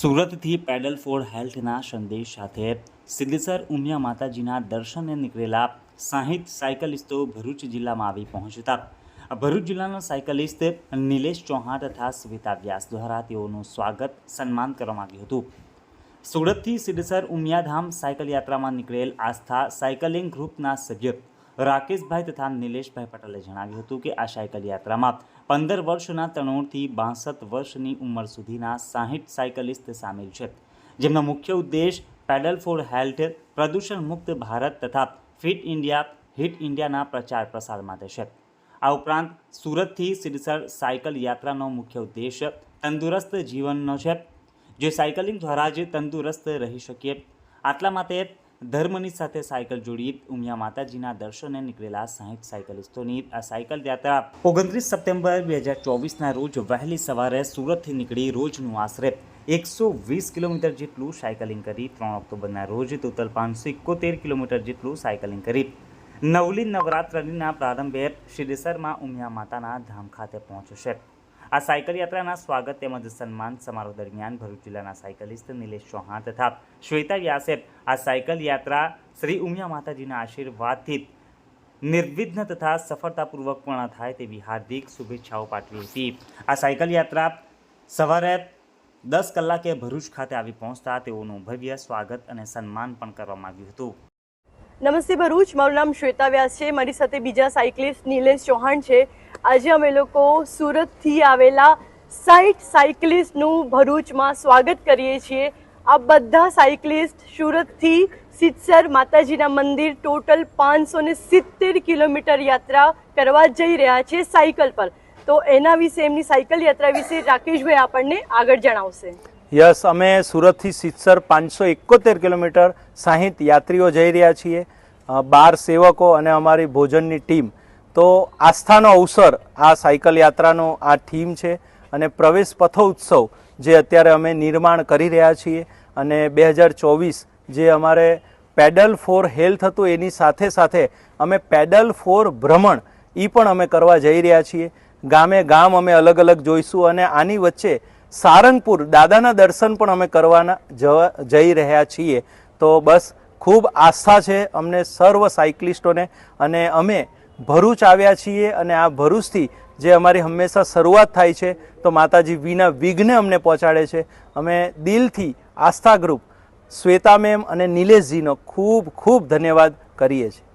સુરતથી pedal four હેલ્થના સંદેશ સાથે સિદ્ધેશ્વર ઉમિયા માતાજીના દર્શને નીકળેલા સાહીઠ સાયકલિસ્ટો ભરૂચ જિલ્લામાં આવી પહોંચતા. ભરૂચ જિલ્લાના સાયકલિસ્ટ નિલેશ ચૌહાણ તથા સ્મિતા વ્યાસ દ્વારા તેઓનું સ્વાગત સન્માન કરવામાં આવ્યું હતું. સુરતથી સિદ્ધેશ્વર ઉમિયાધામ સાયકલ યાત્રામાં નીકળેલ આસ્થા સાયકલિંગ ગ્રુપના સભ્ય રાકેશભાઈ તથા નિલેશભાઈ પટેલે જણાવ્યું હતું કે આ સાયકલ યાત્રામાં પંદર વર્ષના તણોળથી બાસઠ વર્ષની ઉંમર સુધીના સાહીઠ સાયકલિસ્ટ સામેલ છે. જેમનો મુખ્ય ઉદ્દેશ પેડલ ફોર હેલ્થ, પ્રદૂષણ મુક્ત ભારત તથા ફિટ ઇન્ડિયા, હિટ ઇન્ડિયાના પ્રચાર પ્રસાર માટે છે. આ ઉપરાંત સુરતથી સિરસર સાયકલ યાત્રાનો મુખ્ય ઉદ્દેશ તંદુરસ્ત જીવનનો છે. જે સાયકલિંગ દ્વારા જ તંદુરસ્ત રહી શકીએ. આટલા માટે ધર્મની સાથે સાયકલ જોડી ઉમિયા માતાજીના દર્શને નીકળેલા સાહીઠ સાયકલિસ્ટોની આ સાયકલ યાત્રા ઓગણત્રીસ સપ્ટેમ્બર બે હજાર ચોવીસના રોજ વહેલી સવારે સુરતથી નીકળી રોજનું આશરે એકસો વીસ કિલોમીટર જેટલું સાયકલિંગ કરી ત્રણ ઓક્ટોબરના રોજ ટોટલ પાંચસો એકોતેર કિલોમીટર જેટલું સાયકલિંગ કરી. નવલી નવરાત્રિના પ્રારંભે શિરેસરમાં ઉમિયા માતાના ધામ ખાતે પહોંચશે. આ સાયકલ યાત્રાના સ્વાગત તેમજ સન્માન સમારોહ દરમિયાન ભરૂચ જિલ્લાના સાયકલિસ્ટ નિલેશ ચૌહાણ તથા શ્વેતા વ્યાસે આ સાયકલ યાત્રા શ્રી ઉમિયા માતાજીના આશીર્વાદથી નિર્વિઘ્ન તથા સફળતાપૂર્વક પૂર્ણ થાય તેવી હાર્દિક શુભેચ્છાઓ પાઠવી હતી. આ સાયકલ યાત્રા સવારે દસ કલાકે ભરૂચ ખાતે આવી પહોંચતા તેઓનું ભવ્ય સ્વાગત અને સન્માન પણ કરવામાં આવ્યું હતું. નમસ્તે ભરૂચ. મારું નામ શ્વેતા વ્યાસ છે. મારી સાથે બીજા સાયકલિસ્ટ નિલેશ ચૌહાણ છે. આજે અમે લોકો સુરતથી આવેલા સાઈઠ સાયકલિસ્ટનું ભરૂચમાં સ્વાગત કરીએ છીએ. આ બધા સાયકલિસ્ટ સુરતથી સિત્સર માતાજીના મંદિર ટોટલ પાંચસો ને સિત્તેર કિલોમીટર યાત્રા કરવા જઈ રહ્યા છે સાયકલ પર. તો એના વિશે, એમની સાયકલ યાત્રા વિશે રાકેશભાઈ આપણને આગળ જણાવશે. યસ, અમે સુરતથી સિત્સર પાંચસો એકોતેર કિલોમીટર સાહીઠ યાત્રીઓ જઈ રહ્યા છીએ. બાર સેવકો અને અમારી ભોજનની ટીમ તો આસ્થાનો અવસર, આ સાયકલ યાત્રાનો આ થીમ છે અને પ્રવેશ પથોત્સવ જે અત્યારે અમે નિર્માણ કરી રહ્યા છીએ અને બે હજાર ચોવીસ જે અમારે પેડલ ફોર હેલ્થ હતું એની સાથે સાથે અમે પેડલ ફોર ભ્રમણ એ પણ અમે કરવા જઈ રહ્યા છીએ. ગામે ગામ અમે અલગ અલગ જોઈશું અને આની વચ્ચે સારંગપુર દાદાના દર્શન પણ અમે કરવાના જઈ રહ્યા છીએ. તો બસ ખૂબ આસ્થા છે અમને સર્વ સાયકલિસ્ટોને અને અમે ભરૂચ આવ્યા છીએ અને આ ભરૂચથી જે અમારી હંમેશા શરૂઆત થાય છે, તો માતાજી વિના વિઘ્ને અમને પહોંચાડે છે. અમે દિલથી આસ્થા ગ્રુપ શ્વેતા મેમ અને નિલેશજીનો ખૂબ ખૂબ ધન્યવાદ કરીએ છીએ.